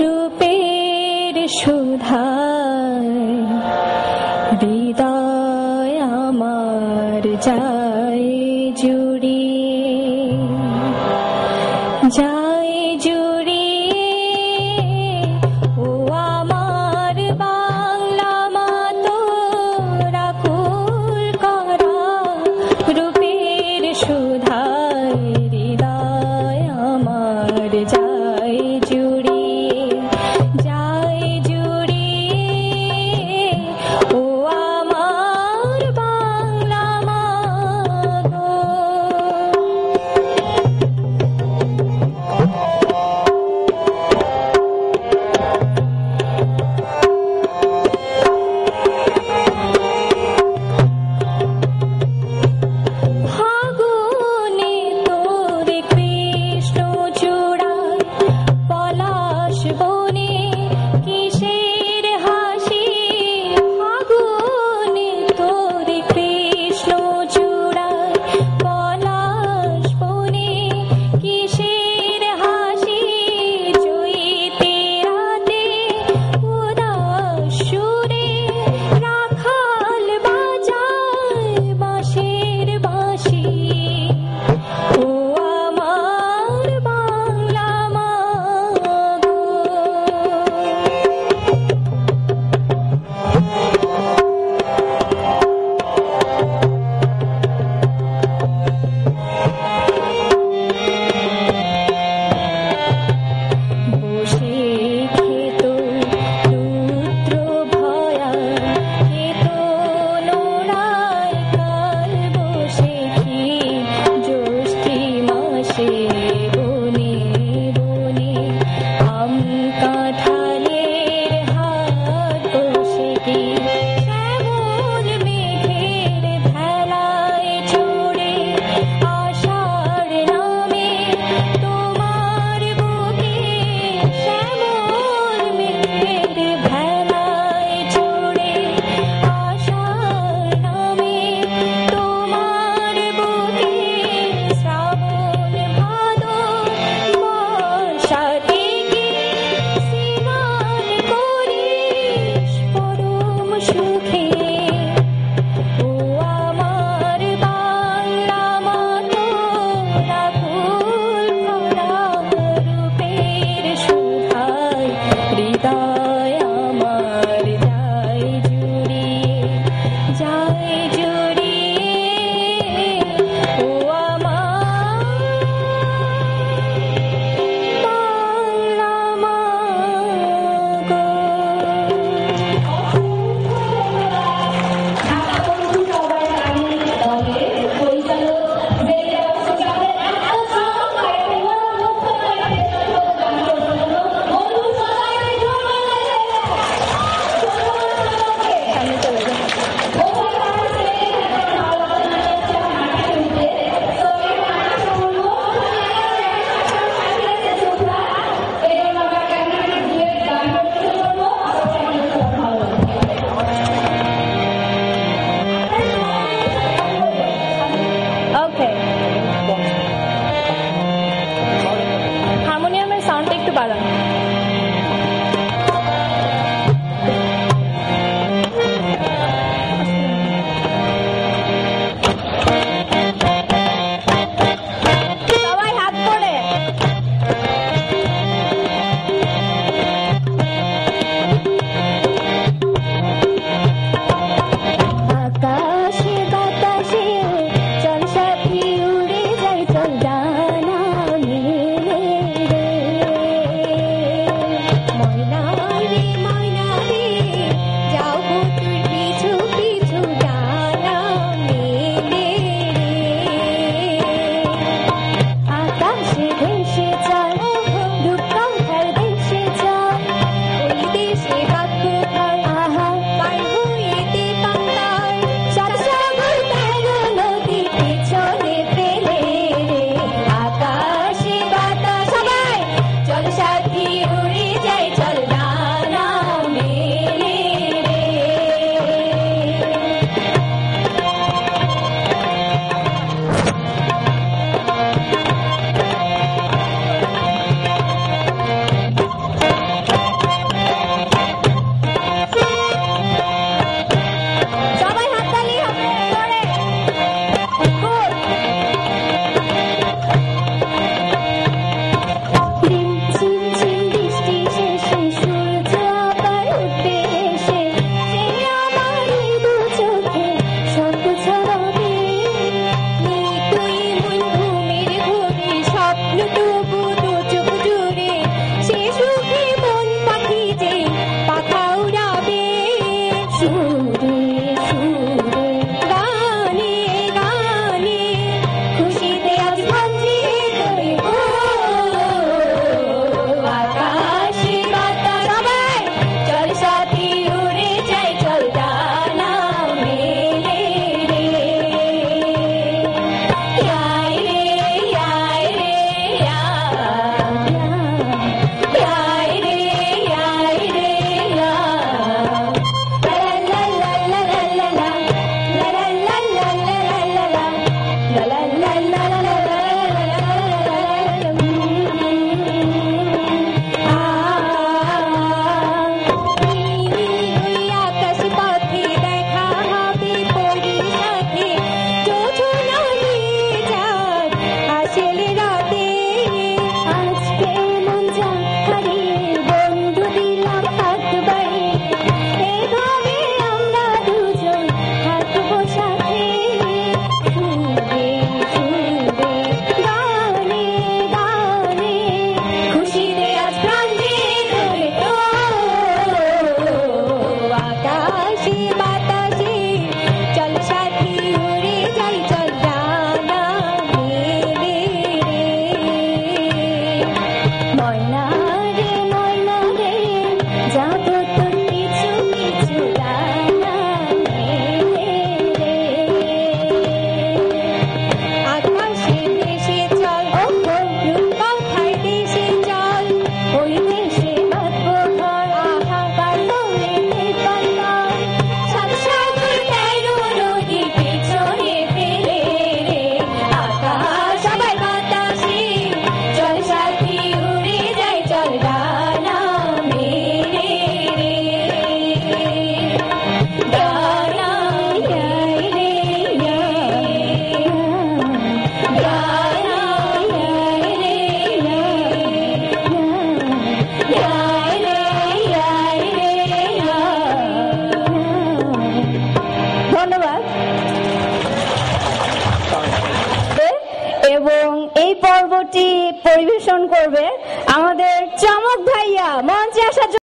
রূপের সুধায় আমার যায় জুড়ি যায় জুড়ি ও আমার বাংলা মাতো আকুল করা রূপের সুধায়, হৃদয় আমার যায় জুড়ি you both. করবে